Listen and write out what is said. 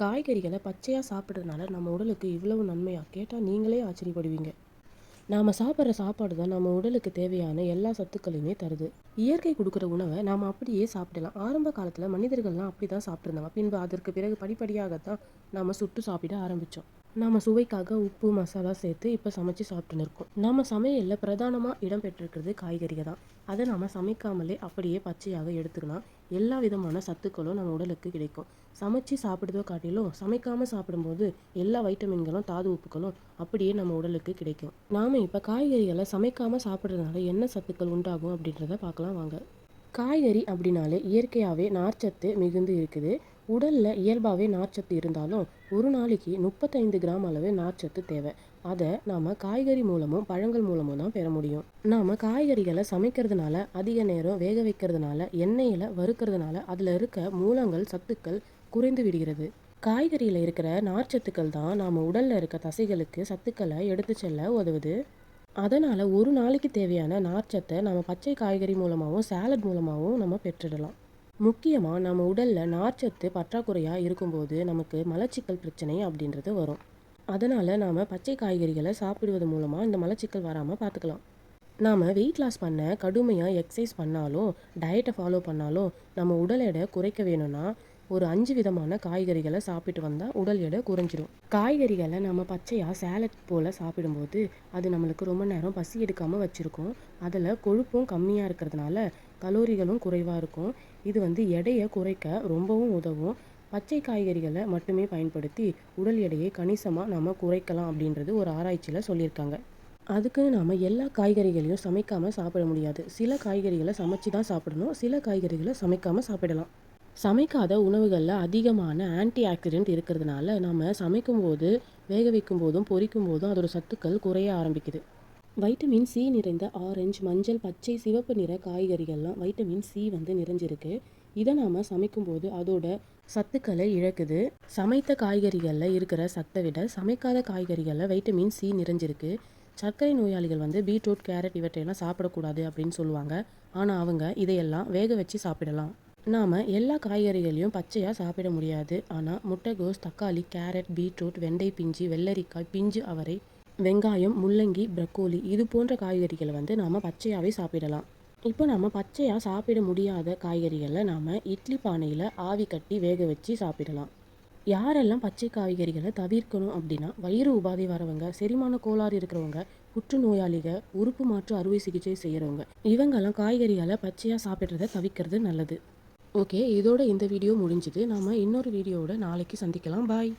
காய்கறிகளை பச்சையாக சாப்பிட்றதுனால நம்ம உடலுக்கு இவ்வளவு நன்மையாக கேட்டால் நீங்களே ஆச்சரியப்படுவீங்க. நாம் சாப்பிட்ற சாப்பாடு தான் நம்ம உடலுக்கு தேவையான எல்லா சத்துக்களையுமே தருது. இயற்கை கொடுக்குற உணவை நாம் அப்படியே சாப்பிடலாம். ஆரம்ப காலத்தில் மனிதர்கள்லாம் அப்படி தான் சாப்பிட்ருந்தாங்க பின்பு அதற்கு பிறகு படிப்படியாகத்தான் நாம் சுட்டு சாப்பிட ஆரம்பித்தோம் நாம் சுவைக்காக உப்பு மசாலா சேர்த்து இப்போ சமைச்சு சாப்பிட்டுன்னு இருக்கோம். நம்ம சமையலில் பிரதானமாக இடம் பெற்றிருக்கிறது காய்கறிகள் தான். அதை நாம் சமைக்காமலே அப்படியே பச்சையாக எடுத்துக்கலாம் எல்லா விதமான சத்துக்களும் நம்ம உடலுக்கு கிடைக்கும். சமைச்சு சாப்பிடுறதோ காட்டிலும் சமைக்காமல் சாப்பிடும்போது எல்லா வைட்டமின்களும் தாது உப்புகளும் அப்படியே நம்ம உடலுக்கு கிடைக்கும். நாம் இப்போ காய்கறிகளை சமைக்காமல் சாப்பிட்றதுனால என்ன சத்துக்கள் உண்டாகும் அப்படின்றத பார்க்கலாம் வாங்க. காய்கறி அப்படின்னாலே இயற்கையாகவே நார்ச்சத்து மிகுந்து இருக்குது. உடலில் இயல்பாகவே நார்ச்சத்து இருந்தாலும் ஒரு நாளைக்கு முப்பத்தைந்து கிராம் அளவு நார்ச்சத்து தேவை. அதை நாம் காய்கறி மூலமும் பழங்கள் மூலமும் தான் பெற முடியும். நாம் காய்கறிகளை சமைக்கிறதுனால அதிக நேரம் வேக வைக்கிறதுனால எண்ணெயில் வறுக்கிறதுனால அதில் இருக்க மூலங்கள் சத்துக்கள் குறைந்து விடுகிறது. காய்கறியில் இருக்கிற நார்ச்சத்துக்கள் தான் நாம் உடலில் இருக்க தசைகளுக்கு சத்துக்களை எடுத்து செல்ல உதவுது. அதனால் ஒரு நாளைக்கு தேவையான நார்ச்சத்தை நம்ம பச்சை காய்கறி மூலமாகவும் சாலட் மூலமாகவும் நம்ம பெற்றுடலாம். முக்கியமாக நம்ம உடலில் நார்ச்சத்து பற்றாக்குறையாக இருக்கும்போது நமக்கு மலச்சிக்கல் பிரச்சனை அப்படின்றது வரும். அதனால் நாம் பச்சை காய்கறிகளை சாப்பிடுவது மூலமாக இந்த மலச்சிக்கல் வராமல் பார்த்துக்கலாம். நாம் வெயிட் லாஸ் பண்ண கடுமையாக எக்ஸசைஸ் பண்ணாலும் டயட்டை ஃபாலோ பண்ணாலும் நம்ம உடல் எடை குறைக்க வேணும்னா ஒரு அஞ்சு விதமான காய்கறிகளை சாப்பிட்டு வந்தால் உடல் எடை குறைஞ்சிரும். காய்கறிகளை நம்ம பச்சையாக சேலட் போல் சாப்பிடும்போது அது நம்மளுக்கு ரொம்ப நேரம் பசி எடுக்காமல் வச்சுருக்கோம். அதில் கொழுப்பும் கம்மியாக இருக்கிறதுனால கலோரிகளும் குறைவாக இருக்கும். இது வந்து எடையை குறைக்க ரொம்பவும் உதவும். பச்சை காய்கறிகளை மட்டுமே பயன்படுத்தி உடல் எடையை கணிசமாக நம்ம குறைக்கலாம் அப்படின்றது ஒரு ஆராய்ச்சியில் சொல்லியிருக்காங்க. அதுக்குன்னு நாம் எல்லா காய்கறிகளையும் சமைக்காமல் சாப்பிட முடியாது. சில காய்கறிகளை சமைச்சு தான் சாப்பிடணும். சில காய்கறிகளை சமைக்காமல் சாப்பிடலாம். சமைக்காத உணவுகளில் அதிகமான ஆன்டி ஆக்சிடென்ட் இருக்கிறதுனால நம்ம சமைக்கும்போது வேக வைக்கும் போதும் பொரிக்கும் போதும் அதோட சத்துக்கள் குறைய ஆரம்பிக்குது. வைட்டமின் சி நிறைந்த ஆரஞ்சு மஞ்சள் பச்சை சிவப்பு நிற காய்கறிகள்லாம் வைட்டமின் சி வந்து நிறைஞ்சிருக்கு. இதை நாம் சமைக்கும்போது அதோட சத்துக்களை இழக்குது. சமைத்த காய்கறிகளில் இருக்கிற சத்தை விட சமைக்காத காய்கறிகளில் வைட்டமின் சி நிறைஞ்சிருக்கு. சர்க்கரை நோயாளிகள் வந்து பீட்ரூட் கேரட் இவற்றையெல்லாம் சாப்பிடக்கூடாது அப்படின்னு சொல்லுவாங்க. ஆனால் அவங்க இதையெல்லாம் வேக வச்சு சாப்பிடலாம். நாம் எல்லா காய்கறிகளையும் பச்சையாக சாப்பிட முடியாது. ஆனால் முட்டைகோஸ் தக்காளி கேரட் பீட்ரூட் வெண்டை பிஞ்சு வெள்ளரிக்காய் பிஞ்சு அவரை வெங்காயம் முள்ளங்கி ப்ரக்கோலி இது போன்ற காய்கறிகளை வந்து நாம் பச்சையாகவே சாப்பிடலாம். இப்போ நம்ம பச்சையாக சாப்பிட முடியாத காய்கறிகளை நாம் இட்லி பானையில் ஆவி கட்டி வேக வச்சு சாப்பிடலாம். யாரெல்லாம் பச்சை காய்கறிகளை தவிர்க்கணும் அப்படின்னா வயிறு உபாதை வரவங்க செரிமான கோளாறு இருக்கிறவங்க புற்றுநோயாளிகள் உறுப்பு மாற்று அறுவை சிகிச்சை செய்கிறவங்க இவங்கெல்லாம் காய்கறிகளை பச்சையாக சாப்பிட்றத தவிர்க்கிறது நல்லது. ஓகே இதோட இந்த வீடியோ முடிஞ்சுது. நாம் இன்னொரு வீடியோவோட நாளைக்கு சந்திக்கலாம். பாய்